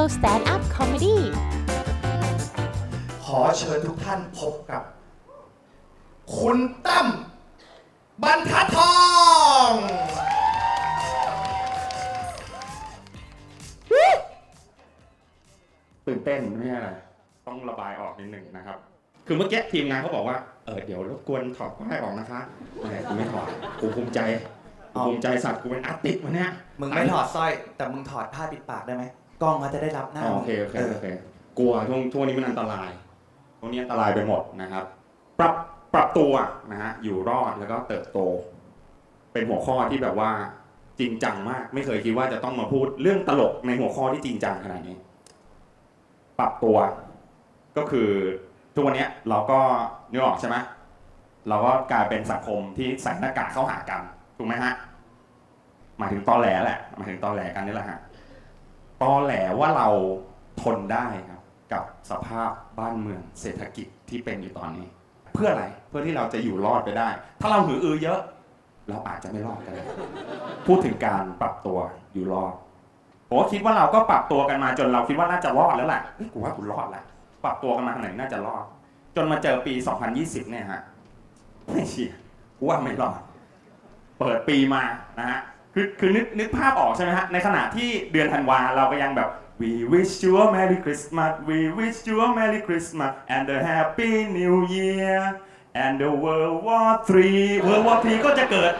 Show Stand Up Comedy ขอเชิญทุกท่านพบกับ คุณตั้มบรรทัดทอง ตื่นเต้นไม่ใช่อะไรต้องระบายออกนิดหนึ่งนะครับ คือเมื่อกี้ทีมงานเขาบอกว่า เออเดี๋ยวรบกวนถอดป้ายออกนะคะแหมกูไม่ถอดกูภูมิใจกูภูมิใจสัตว์กูเป็นอาร์ติสต์วันเนี้ยมึงไม่ถอดสร้อย แต่มึงถอดผ้าปิดปากได้ไหม กล้องเขาจะได้รับหน้า อ๋อโอเคโอเคเออโอเคกลัวช่วงช่วงนี้มันอันตรายช่วงนี้อันตรายไปหมดนะครับ ปรับปรับตัวนะฮะอยู่รอดแล้วก็เติบโต เป็นหัวข้อที่แบบว่าจริงจังมาก ไม่เคยคิดว่าจะต้องมาพูดเรื่องตลกในหัวข้อที่จริงจังขนาดนี้ ปรับตัว ก็คือทุกวันเนี้ยเราก็นึกออกใช่ไหมเราก็กลายเป็นสังคมที่ใส่หน้ากากเข้าหากันถูกไหมฮะหมายถึงตอแหลแหละหมายถึงตอแหลกันนี่แหละฮะ ตอแหลว่าเราทนได้ครับกับสภาพบ้านเมืองเศรษฐกิจที่เป็นอยู่ตอนนี้ เพื่ออะไรเพื่อที่เราจะอยู่รอดไปได้ ถ้าเราหืออือเยอะ เราอาจจะไม่รอดกันเลยพูดถึงการปรับตัวอยู่รอดผมคิดว่าเราก็ปรับตัวกันมาจนเราคิดว่าน่าจะรอดแล้วแหละเฮ้ยกูว่ากูรอดแล้วปรับตัวกันมาขนาดไหนน่าจะรอด จนมาเจอปี 2020 เนี่ยฮะไม่เชียกูว่าไม่รอด เปิดปีมานะฮะ คือคือนึกนึกภาพออกใช่ไหมฮะ ในขณะที่เดือนธันวาเราก็ยังแบบ we wish you a merry Christmas we wish you a merry Christmas and a happy new year and the world war three world war three ก็จะเกิด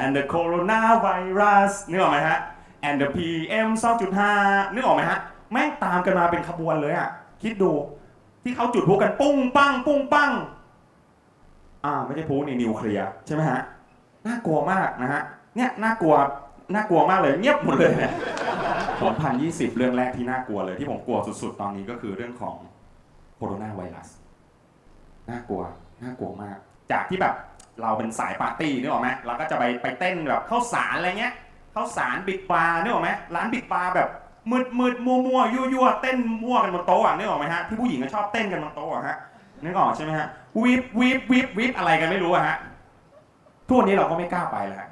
and the coronavirus นึกออกไหมฮะ and the PM 2.5นึกออกไหมฮะ แม่งตามกันมาเป็นขบวนเลยอะ คิดดูที่เขาจุดพลุกันปุ้งปังปุ้งปังอ่าไม่ใช่พลุนี่นิวเคลียร์ใช่ไหมฮะ น่ากลัวมากนะฮะ เนี่ยน่ากลัวน่ากลัวมากเลยเงียบหมดเลยเนี่ย2020 เรื่องแรกที่น่ากลัวเลยที่ผมกลัวสุดๆ ตอนนี้ก็คือเรื่องของโคโรนาไวรัสน่ากลัวน่ากลัวมาก จากที่แบบเราเป็นสายปาร์ตี้นึกออกไหมเราก็จะไปไปเต้นแบบเข้าสารอะไรเงี้ยเข้าสารบิ๊กบาร์นึกออกไหมร้านบิ๊กบาร์แบบมืดมืดมัวมัวยั่วยั่วเต้นมั่วกันบนโต๊ะอะนึกออกไหมฮะที่ผู้หญิงก็ชอบเต้นกันบนโต๊ะอะฮะนึกออกใช่ไหมฮะวิบวิบวิบวิบอะไรกันไม่รู้อะฮะทุกวันนี้เราก็ไม่กล้าไปแล้ว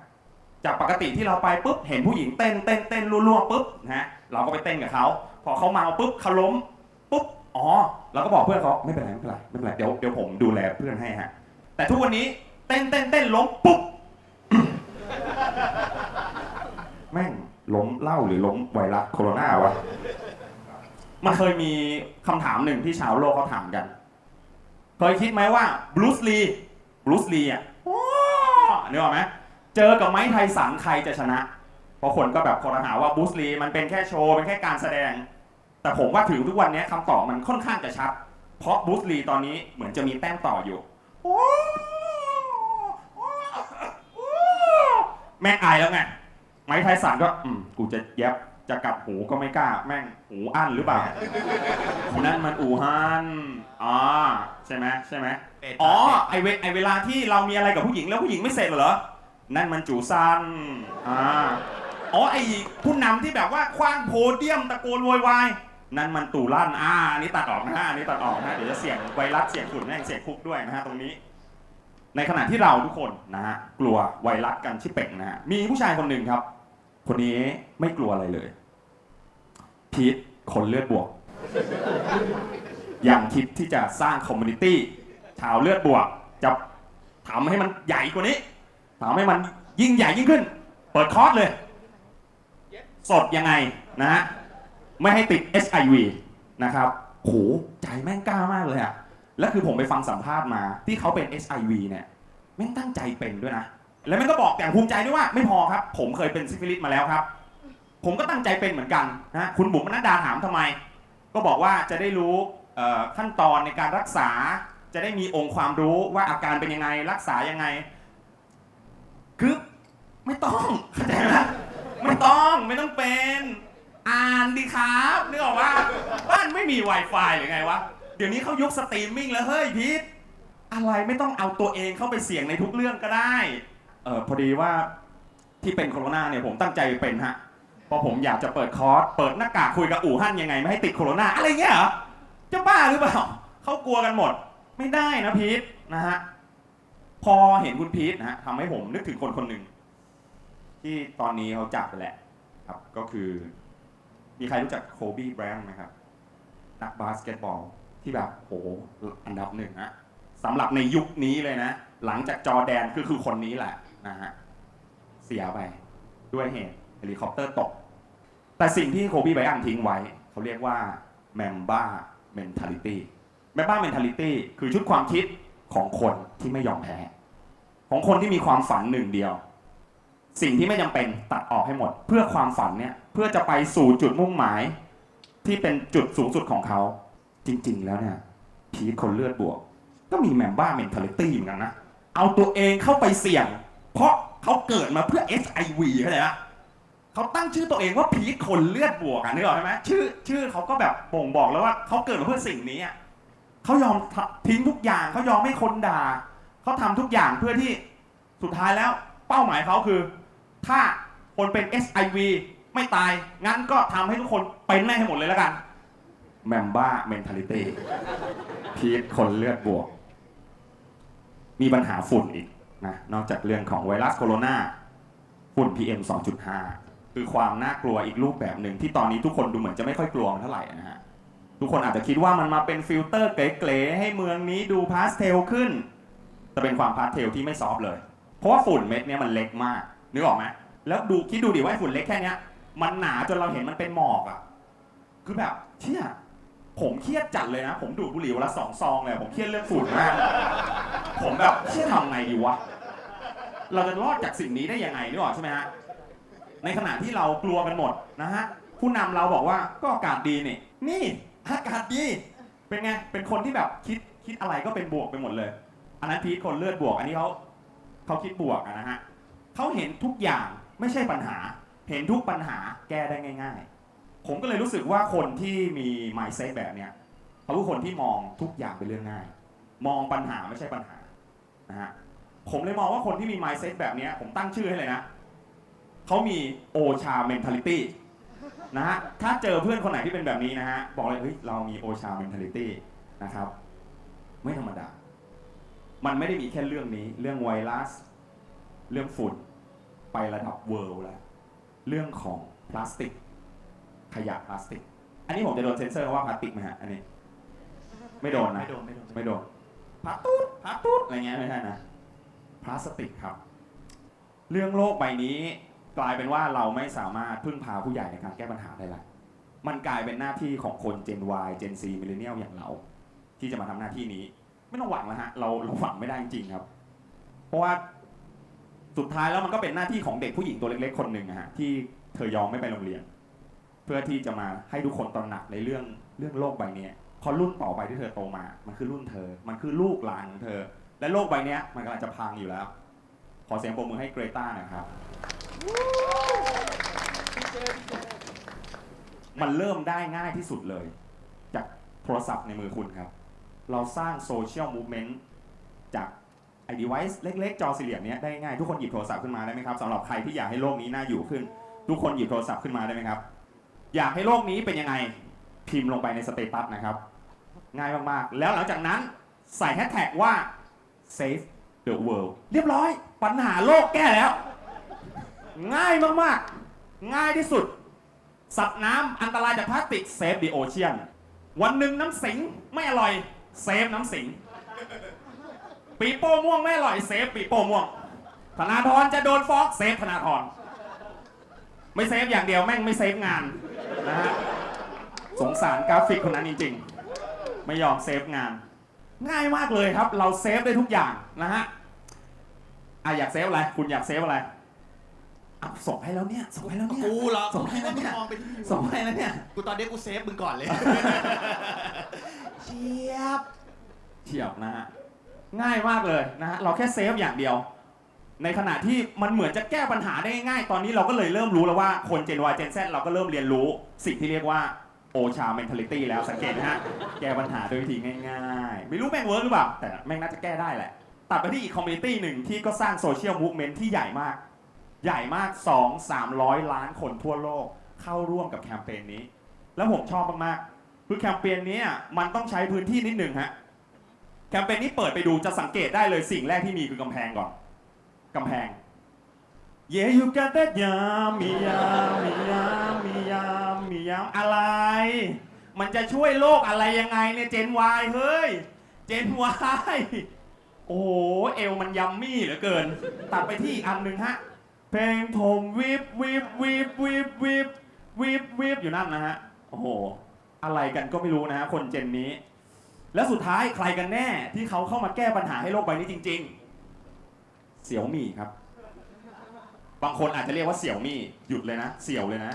จากปกติที่เราไปปุ๊บเห็นผู้หญิงเต้นเต้นเต้นรัวๆปุ๊บนะฮะเราก็ไปเต้นกับเขาพอเขาเมาปุ๊บเขาล้มปุ๊บอ๋อเราก็บอกเพื่อนเขาไม่เป็นไรไม่เป็นไรไม่เป็นไรเดี๋ยวเดี๋ยวผมดูแลเพื่อนให้ฮะแต่ทุกวันนี้เต้นเต้นเต้นล้มปุ๊บแม่งล้มเหล้าหรือล้มไวรัสโคโรนาวะมันเคยมีคำถามหนึ่งที่ชาวโลกเขาถามกัน เคยคิดไหมว่าบรูซลีบรูซลีอะว้าวนึกออกไหม เจอกับไม้ไทยสันใครจะชนะ เพราะคนก็แบบคนหาว่าบรูซลีมันเป็นแค่โชว์ เป็นแค่การแสดง แต่ผมว่าถึงทุกวันนี้คำตอบมันค่อนข้างจะชัด เพราะบรูซลีตอนนี้เหมือนจะมีแต้มต่ออยู่แม่งอายแล้วไง ไม้ไทยสันก็ อืม กูจะแยบจะกลับหูก็ไม่กล้า แม่งหูอั้นหรือเปล่านั่นมันอู่ฮั่นอ่าใช่ไหมใช่ไหมอ๋อไอเวไอเวลาที่เรามีอะไรกับผู้หญิงแล้วผู้หญิงไม่เสร็จเหรอ นั่นมันจูซันอ่าอ๋อไอผู้นำที่แบบว่าคว้างโพเดียมตะโกนโวยวายนั่นมันตู่ลั่นอ่าอันนี้ตัดออกนะฮะอันนี้ตัดออกนะฮะเดี๋ยวจะเสียงไวรัสเสียงฝุ่นแม่งเสียงคุกด้วยนะฮะตรงนี้ ในขณะที่เราทุกคนนะฮะกลัวไวรัสกันชิเป่งนะฮะมีผู้ชายคนหนึ่งครับ คนนี้ไม่กลัวอะไรเลย พีทคนเลือดบวก ยังคิดที่จะสร้างคอมมูนิตี้ชาวเลือดบวกจะทำให้มันใหญ่กว่านี้ ทำให้มันยิ่งใหญ่ยิ่งขึ้น เปิดคอร์สเลย สดยังไงนะฮะไม่ให้ติด HIV นะครับโหใจแม่งกล้ามากเลยอะแล้วคือผมไปฟังสัมภาษณ์มา ที่เขาเป็น HIV เนี่ยแม่งตั้งใจเป็นด้วยนะ แล้วแม่งก็บอกอย่างภูมิใจด้วยว่าไม่พอครับ ผมเคยเป็นซิฟิลิสมาแล้วครับ ผมก็ตั้งใจเป็นเหมือนกันนะคุณบุ๋มนัดดาถามทำไม ก็บอกว่าจะได้รู้ขั้นตอนในการรักษา จะได้มีองค์ความรู้ว่าอาการเป็นยังไงรักษายังไง คือไม่ต้องเข้าใจไหมไม่ต้องไม่ต้องเป็น อ่านดีครับนึกออกว่าบ้านไม่มี Wi-Fi หรือไงวะ เดี๋ยวนี้เขายุคสตรีมมิ่งแล้วเฮ้ยพีทอะไรไม่ต้องเอาตัวเองเข้าไปเสี่ยงในทุกเรื่องก็ได้เออพอดีว่าที่เป็นโคโรนาเนี่ยผมตั้งใจเป็นฮะเพราะผมอยากจะเปิดคอร์สเปิดหน้ากากคุยกับอู่ฮั่นยังไงไม่ให้ติดโคโรนาอะไรเงี้ยเหรอจะบ้าหรือเปล่าเขากลัวกันหมด ไม่ได้นะพีทนะฮะ พอเห็นคุณพีทนะฮะทำให้ผมนึกถึงคนคนหนึ่งที่ตอนนี้เขาจากไปแหละครับ ก็คือ มีใครรู้จักโคบีแบรนด์ไหมครับ นักบาสเกตบอลที่แบบโอ้โหอันดับหนึ่งอะสำหรับในยุคนี้เลยนะ หลังจากจอแดนคือคือคนนี้แหละนะฮะเสียไปด้วยเหตุเฮลิคอปเตอร์ตก แต่สิ่งที่โคบีไบอันทิ้งไว้ เขาเรียกว่า m a m b a mentality m a m b a mentality คือชุดความคิดของคนที่ไม่ยอมแพ้ ของคนที่มีความฝันหนึ่งเดียว สิ่งที่ไม่จำเป็นตัดออกให้หมด เพื่อความฝันเนี่ยเพื่อจะไปสู่จุดมุ่งหมาย ที่เป็นจุดสูงสุดของเขา จริง ๆ แล้วเนี่ยพีคนเลือดบวก ก็มีแมมบ้า mentality เหมือนกันนะเอาตัวเองเข้าไปเสี่ยง เพราะเขาเกิดมาเพื่อ HIV เข้าใจปะเขาตั้งชื่อตัวเองว่าพีคนเลือดบวกอะนึกออกใช่ไหมชื่อชื่อเขาก็แบบบ่งบอกแล้วว่าเขาเกิดมาเพื่อสิ่งนี้เขายอมทิ้งทุกอย่างเขายอมให้คนด่า เขาทำทุกอย่างเพื่อที่สุดท้ายแล้วเป้าหมายเขาคือ ถ้าคนเป็น HIV ไม่ตาย งั้นก็ทำให้ทุกคนเป็นแม่งให้หมดเลยแล้วกัน แมมบ้า mentality พีทคนเลือดบวก มีปัญหาฝุ่นอีกนะ นอกจากเรื่องของไวรัสโคโรนาฝุ่น PM 2.5 คือความน่ากลัวอีกรูปแบบหนึ่งที่ตอนนี้ทุกคนดูเหมือนจะไม่ค่อยกลัวมันเท่าไหร่นะฮะ ทุกคนอาจจะคิดว่ามันมาเป็นฟิลเตอร์เก๋ๆให้เมืองนี้ดูพาสเทลขึ้น แต่เป็นความพาสเทลที่ไม่ซอฟต์เลย เพราะว่าฝุ่นเม็ดเนี้ยมันเล็กมากนึกออกไหมแล้วดูคิดดูดิว่าฝุ่นเล็กแค่เนี้ย มันหนาจนเราเห็นมันเป็นหมอกอะคือแบบเชี่ยผมเครียดจัดเลยนะ ผมดูดบุหรี่วันละสองซองเลยผมเครียดเรื่องฝุ่นมากผมแบบเชี่ยทำไงดีวะเราจะรอดจากสิ่งนี้ได้ยังไงนึกออกใช่ไหมฮะในขณะที่เรากลัวกันหมดนะฮะผู้นำเราบอกว่าก็อากาศดีนี่ นี่อากาศดี เป็นไงเป็นคนที่แบบคิดคิดอะไรก็เป็นบวกไปหมดเลย อันนั้นพีทคนเลือดบวก อันนี้เขาเขาคิดบวกอะนะฮะเขาเห็นทุกอย่างไม่ใช่ปัญหา เห็นทุกปัญหาแก้ได้ง่าย ๆ ผมก็เลยรู้สึกว่าคนที่มี mindset แบบเนี้ยเขาคือคนที่มองทุกอย่างเป็นเรื่องง่าย มองปัญหาไม่ใช่ปัญหานะฮะผมเลยมองว่าคนที่มี mindset แบบเนี้ยผมตั้งชื่อให้เลยนะเขามีโอชา mentality นะฮะถ้าเจอเพื่อนคนไหนที่เป็นแบบนี้นะฮะบอกเลยเฮ้ยเรามีโอชา mentality นะครับ ไม่ธรรมดา มันไม่ได้มีแค่เรื่องนี้ เรื่องไวรัส เรื่องฝุ่น ไประดับเวิลด์แล้ว เรื่องของพลาสติก ขยะพลาสติก อันนี้ผมจะโดนเซ็นเซอร์ว่าพลาสติกไหมฮะ อันนี้ ไม่โดนนะ ไม่โดน ไม่โดน ไม่โดนพลาสตูดพลาสตูดอะไรเงี้ยไม่ใช่นะ พลาสติกครับ เรื่องโลกใบนี้กลายเป็นว่าเราไม่สามารถพึ่งพาผู้ใหญ่ในการแก้ปัญหาได้ละมันกลายเป็นหน้าที่ของคน Gen Y Gen Z Millennial อย่างเรา ที่จะมาทำหน้าที่นี้ ไม่ต้องหวังแล้วฮะเราเราหวังไม่ได้จริงๆครับ เพราะว่าสุดท้ายแล้วมันก็เป็นหน้าที่ของเด็กผู้หญิงตัวเล็กๆคนหนึ่งอะฮะที่เธอยอมไม่ไปโรงเรียน เพื่อที่จะมาให้ทุกคนตระหนักในเรื่องเรื่องโลกใบนี้พอรุ่นต่อไปที่เธอโตมา มันคือรุ่นเธอ มันคือลูกหลานของเธอ และโลกใบนี้มันกำลังจะพังอยู่แล้ว ขอเสียงปรบมือให้เกรตาหน่อยครับ มันเริ่มได้ง่ายที่สุดเลย จากโทรศัพท์ในมือคุณครับ เราสร้างโซเชียลมูฟเมนต์จากไอดีไวซ์เล็ก ๆ จอสี่เหลี่ยมเนี้ยได้ง่ายทุกคนหยิบโทรศัพท์ขึ้นมาได้ไหมครับสำหรับใครที่อยากให้โลกนี้น่าอยู่ขึ้น ทุกคนหยิบโทรศัพท์ขึ้นมาได้ไหมครับ อยากให้โลกนี้เป็นยังไงพิมพ์ลงไปในสเตตัสนะครับ ง่ายมากๆ แล้วหลังจากนั้นใส่แฮชแท็กว่า save the world เรียบร้อย ปัญหาโลกแก้แล้ว ง่ายมากๆ ง่ายที่สุด สัตว์น้ำอันตรายจากพลาสติก save the ocean วันหนึ่งน้ำสิงไม่อร่อย เซฟน้ำสิง ปีโป้ม่วงไม่อร่อยเซฟปีโป้ม่วง ธนาธรจะโดนฟ้องเซฟธนาธร ไม่เซฟอย่างเดียวแม่งไม่เซฟงานนะฮะ สงสารกราฟิกคนนั้นจริงๆ ไม่ยอมเซฟงาน ง่ายมากเลยครับ เราเซฟได้ทุกอย่างนะฮะอะอยากเซฟอะไร คุณอยากเซฟอะไรอะส่งให้แล้วเนี่ยส่งให้แล้วเนี่ยกูเหรอส่งให้แล้วเนี่ยมองไปที่ส่งให้แล้วเนี่ย กูตอนนี้กูเซฟมึงก่อนเลย เชียบ เทียบนะฮะ ง่ายมากเลยนะฮะ เราแค่เซฟอย่างเดียว ในขณะที่มันเหมือนจะแก้ปัญหาได้ง่าย ตอนนี้เราก็เลยเริ่มรู้แล้วว่าคน Gen Y Gen Z เราก็เริ่มเรียนรู้สิ่งที่เรียกว่าโอชา mentality แล้วสังเกตนะฮะ แก้ปัญหาโดยวิธีง่ายๆ ไม่รู้แม่งเวิร์กหรือเปล่า แต่แม่งน่าจะแก้ได้แหละ ตัดไปที่อีกคอมมูนิตี้หนึ่งที่ก็สร้างโซเชียลมูฟเมนต์ที่ใหญ่มาก ใหญ่มาก 2 300 ล้านคนทั่วโลก เข้าร่วมกับแคมเปญนี้ แล้วผมชอบมากๆ คือแคมเปญนี้มันต้องใช้พื้นที่นิดหนึ่งฮะแคมเปญนี้เปิดไปดูจะสังเกตได้เลยสิ่งแรกที่มีคือกำแพงก่อนกำแพง Yeah you got that yummy yummy yummy yummy yum มันจะช่วยโลกอะไรยังไงเนี่ยเจนวายเฮ้ย เจนวายโอ้โหเอวมันยัมมี่เหลือเกิน ตัดไปที่อีกอันหนึ่งฮะ เพลงผมวิบวิบวิบวิบวิบวิบวิบอยู่นั่นนะฮะ โอ้โห อะไรกันก็ไม่รู้นะฮะคนเจนนี้ แล้วสุดท้ายใครกันแน่ที่เขาเข้ามาแก้ปัญหาให้โลกใบนี้จริง ๆ เสี่ยวมี่ครับ บางคนอาจจะเรียกว่าเสี่ยวมี่หยุดเลยนะ เสี่ยวเลยนะ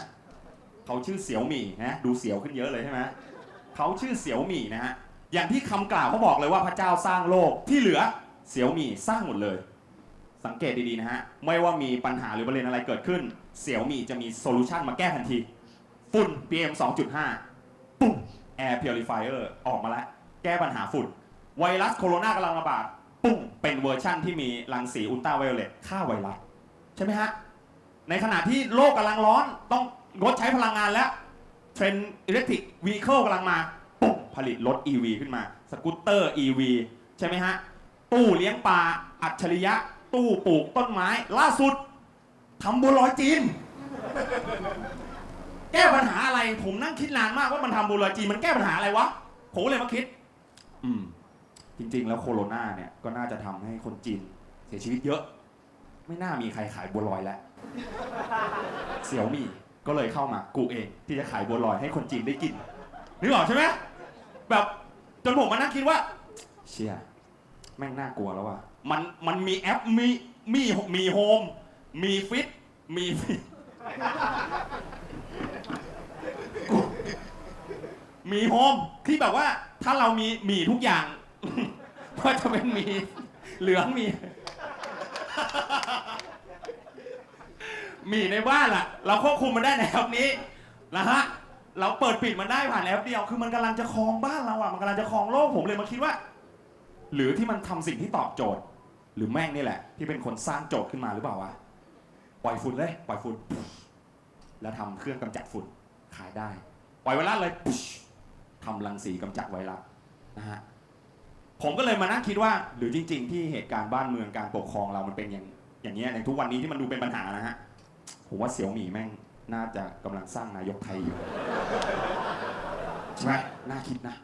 เขาชื่อเสี่ยวมี่นะดูเสี่ยวขึ้นเยอะเลยใช่ไหมเขาชื่อเสี่ยวมี่นะฮะอย่างที่คำกล่าวเขาบอกเลยว่าพระเจ้าสร้างโลกที่เหลือเสี่ยวมี่สร้างหมดเลย สังเกตดีๆนะฮะไม่ว่ามีปัญหาหรือประเด็นอะไรเกิดขึ้น เสี่ยวมี่จะมีโซลูชันมาแก้ทันทีฝุ่น PM 2.5 ปุ๊บ Air Purifier ออกมาแล้ว แก้ปัญหาฝุ่น ไวรัสโคโรนากำลังระบาดปุ้งเป็นเวอร์ชั่นที่มีรังสีอุลตราไวโอเลตฆ่าไวรัส ใช่ไหมฮะ ในขณะที่โลกกำลังร้อนต้องงดใช้พลังงานแล้ว เทรนด์อิเล็กทริกวีเคิลกำลังมาปุ๊บผลิตรถ EV ขึ้นมา สกูตเตอร์ EV ใช่ไหมฮะ ตู้เลี้ยงปลาอัจฉริยะ ตู้ปลูกต้นไม้ ล่าสุดทำบัวลอยจีน แก้ปัญหาอะไรผมนั่งคิดนานมากว่ามันทำบัวลอยจีมันแก้ปัญหาอะไรวะผมเลยมาคิด อืม จริง ๆ แล้วโคโรนาเนี่ยก็น่าจะทำให้คนจีนเสียชีวิตเยอะ ไม่น่ามีใครขายบัวลอยแล้ว เสี่ยวมี่ก็เลยเข้ามากูเองที่จะขายบัวลอยให้คนจีนได้กินนึกออกใช่ไหมแบบจนผมมานั่งคิดว่า เชี่ยแม่งน่ากลัวแล้วว่ะมันมันมีแอปมีมีมีโฮมมีฟิตมีฟิตกู มีโฮมที่แบบว่าถ้าเรามีมีทุกอย่างว่าจะเป็นมีเหลืองมีมีในบ้านล่ะ เราควบคุมมันได้ในแอปนี้นะฮะเราเปิดปิดมันได้ผ่านแอปเดียวคือมันกำลังจะครองบ้านเราอะมันกำลังจะครองโลกผมเลยมาคิดว่า หรือที่มันทำสิ่งที่ตอบโจทย์ หรือแม่งนี่แหละ ที่เป็นคนสร้างโจทย์ขึ้นมาหรือเปล่าวะปล่อยฝุ่นเลยปล่อยฝุ่นแล้วทำเครื่องกำจัดฝุ่นขายได้ ปล่อยไวรัสเลย ทำรังสีกำจัดไวรัสนะฮะผมก็เลยมานั่งคิดว่า หรือจริง ๆ ที่เหตุการณ์บ้านเมืองการปกครองเรามันเป็นอย่างอย่างนี้ยในทุกวันนี้ที่มันดูเป็นปัญหานะฮะผมว่าเสี่ยวหมี่แม่งน่าจะกำลังสร้างนายกไทยอยู่ใช่ไหมน่าคิดนะ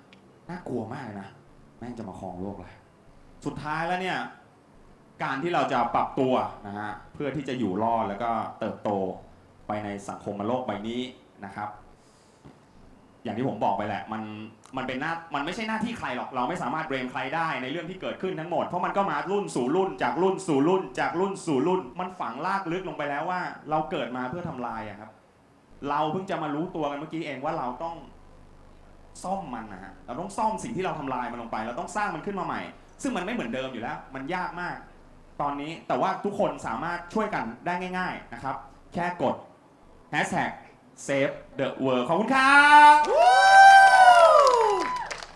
น่ากลัวมากนะแม่งจะมาครองโลกเลยสุดท้ายแล้วเนี่ยการที่เราจะปรับตัวนะฮะเพื่อที่จะอยู่รอดแล้วก็เติบโตไปในสังคมโลกใบนี้นะครับ อย่างที่ผมบอกไปแหละ มันมันเป็นหน้ามันไม่ใช่หน้าที่ใครหรอกเราไม่สามารถเบรมใครได้ในเรื่องที่เกิดขึ้นทั้งหมดเพราะมันก็มารุ่นสู่รุ่น จากรุ่นสู่รุ่น จากรุ่นสู่รุ่น มันฝังลากลึกลงไปแล้วว่า เราเกิดมาเพื่อทำลายอะครับ เราเพิ่งจะมารู้ตัวกันเมื่อกี้เองว่าเราต้องซ่อมมันนะฮะเราต้องซ่อมสิ่งที่เราทำลายมันลงไป เราต้องสร้างมันขึ้นมาใหม่ ซึ่งมันไม่เหมือนเดิมอยู่แล้ว มันยากมาก ตอนนี้แต่ว่าทุกคนสามารถช่วยกันได้ง่าย ๆนะครับ แค่กด hashtag save the world ขอบคุณครับ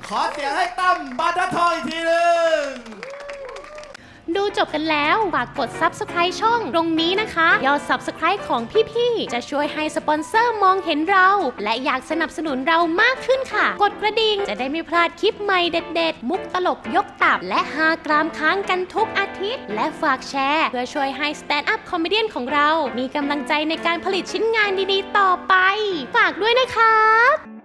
ขอเสียงให้ตั้มบาร์ทัทองอีกทีหนึ่ง ดูจบกันแล้วฝากกด subscribe ช่องตรงนี้นะคะ ยอด subscribe ของพี่ๆ จะช่วยให้สปอนเซอร์มองเห็นเรา และอยากสนับสนุนเรามากขึ้นค่ะ กดกระดิ่งจะได้ไม่พลาดคลิปใหม่เด็ดๆ มุกตลกยกตับ และฮากรามค้างกันทุกอาทิตย์ และฝากแชร์เพื่อช่วยให้ Stand Up Comedian ของเรา มีกำลังใจในการผลิตชิ้นงานดีๆ ต่อไป ฝากด้วยนะครับ